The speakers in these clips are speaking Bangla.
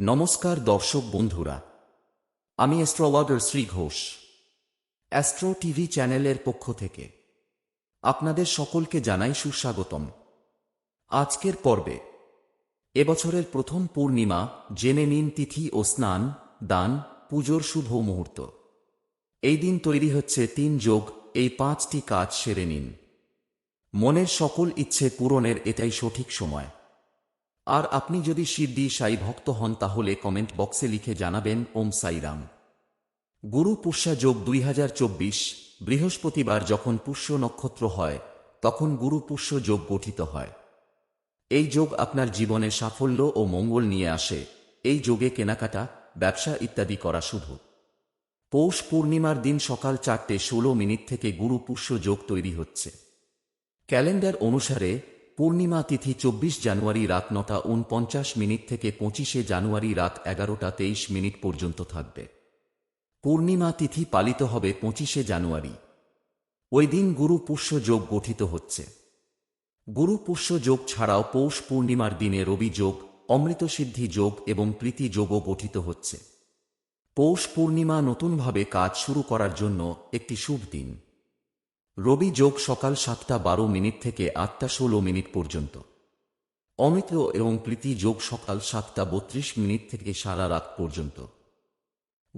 নমস্কার দর্শক বন্ধুরা, আমি astrologer Shri Ghosh, astro TV চ্যানেলের পক্ষ থেকে আপনাদের সকলকে জানাই সুস্বাগতম। আজকের পর্বে এবছরের প্রথম পূর্ণিমা জেনে নিন তিথি ও স্নান, দান, পুজোর শুভ মুহূর্ত। এই দিন তৈরি হচ্ছে তিন যোগ, এই পাঁচটি কাজ সেরে নিন। মনের সকল ইচ্ছে পূরণের এটাই সঠিক সময়। আর আপনি যদি শিরডি সাই ভক্ত হন, তাহলে কমেন্ট বক্সে লিখে জানাবেন, ওম সাইরাম। গুরু পুষ্যা যোগ দুই হাজার চব্বিশ, বৃহস্পতিবার যখন পুষ্য নক্ষত্র হয়, তখন গুরু পুষ্য যোগ গঠিত হয়। এই যোগ আপনার জীবনে সাফল্য ও মঙ্গল নিয়ে আসে। এই যোগে কেনাকাটা, ব্যবসা ইত্যাদি করা শুভ। পৌষ পূর্ণিমার দিন সকাল চারটে ষোলো মিনিট থেকে গুরু পুষ্য যোগ তৈরি হচ্ছে। ক্যালেন্ডার অনুসারে পূর্ণিমা তিথি চব্বিশ জানুয়ারি রাত নটা উনপঞ্চাশ মিনিট থেকে পঁচিশে জানুয়ারি রাত এগারোটা তেইশ মিনিট পর্যন্ত থাকবে। পূর্ণিমা তিথি পালিত হবে পঁচিশে জানুয়ারি। ওই দিন গুরু পুষ্য যোগ গঠিত হচ্ছে। গুরু পুষ্য যোগ ছাড়াও পৌষ পূর্ণিমার দিনে রবি যোগ অমৃতসিদ্ধি যোগ এবং প্রীতি যোগও গঠিত হচ্ছে। পৌষ পূর্ণিমা নতুনভাবে কাজ শুরু করার জন্য একটি শুভ দিন। রবি যোগ সকাল সাতটা বারো মিনিট থেকে আটটা ষোলো মিনিট পর্যন্ত। অমিত এবং প্রীতি যোগ সকাল সাতটা বত্রিশ মিনিট থেকে সারা রাত পর্যন্ত।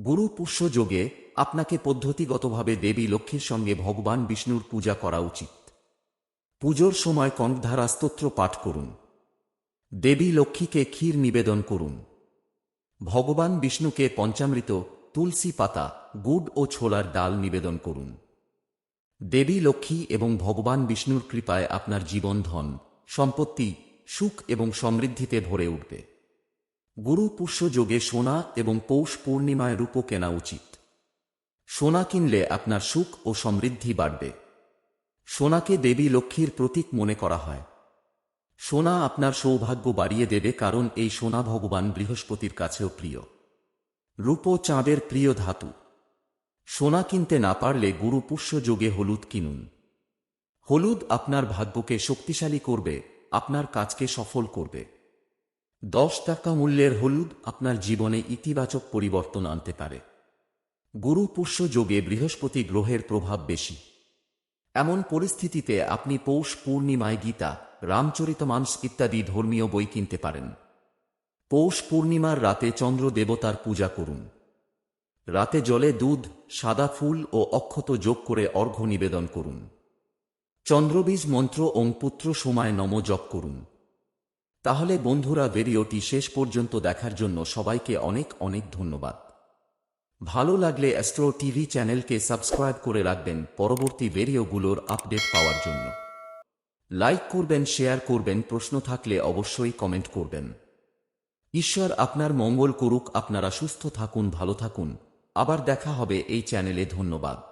গুরু পুষ্য যোগে আপনাকে পদ্ধতিগতভাবে দেবী লক্ষ্মীর সঙ্গে ভগবান বিষ্ণুর পূজা করা উচিত। পুজোর সময় কণ্ঠধারা স্তোত্র পাঠ করুন। দেবী লক্ষ্মীকে ক্ষীর নিবেদন করুন। ভগবান বিষ্ণুকে পঞ্চামৃত, তুলসী পাতা, গুড় ও ছোলার ডাল নিবেদন করুন। দেবী, লক্ষ্মী এবং ভগবান বিষ্ণুর কৃপায় আপনার জীবন ধন, সম্পত্তি, সুখ এবং সমৃদ্ধিতে ভরে উঠবে। গুরু পুষ্য যোগে সোনা এবং পৌষ পূর্ণিমায় রূপ কেনা উচিত। সোনা কিনলে আপনার সুখ ও সমৃদ্ধি বাড়বে। সোনাকে দেবী, লক্ষ্মীর প্রতীক মনে করা হয়। সোনা আপনার সৌভাগ্য বাড়িয়ে দেবে কারণ এই সোনা ভগবান বৃহস্পতির কাছেও প্রিয়। রূপ চাঁদের প্রিয় ধাতু। সোনা কিনতে না পারলে গুরু পুষ্য যোগে হলুদ কিনুন। হলুদ আপনার ভাগ্যকে শক্তিশালী করবে, আপনার কাজকে সফল করবে। দশ টাকা মূল্যের হলুদ আপনার জীবনে ইতিবাচক পরিবর্তন আনতে পারে। গুরু পুষ্য যোগে বৃহস্পতি গ্রহের প্রভাব বেশি। এমন পরিস্থিতিতে আপনি পৌষ পূর্ণিমায় গীতা রামচরিতমানস ইত্যাদি ধর্মীয় বই কিনতে পারেন। পৌষ পূর্ণিমার রাতে চন্দ্র দেবতার পূজা করুন। রাতে জলে দুধ, সাদা ফুল ও অক্ষত যোগ করে অর্ঘ্য নিবেদন করুন। চন্দ্রবীজ মন্ত্র ওং সময় নম জপ করুন। তাহলে বন্ধুরা ভিডিওটি শেষ পর্যন্ত দেখার জন্য সবাইকে অনেক অনেক ধন্যবাদ। ভালো লাগলে অ্যাস্ট্রো টিভি চ্যানেলকে সাবস্ক্রাইব করে রাখবেন পরবর্তী ভিডিওগুলোর আপডেট পাওয়ার জন্য। লাইক করবেন, শেয়ার করবেন, প্রশ্ন থাকলে অবশ্যই কমেন্ট করবেন। ঈশ্বর আপনার মঙ্গল করুক, আপনারা সুস্থ থাকুন, ভালো থাকুন। আবার দেখা হবে এই চ্যানেলে ধন্যবাদ।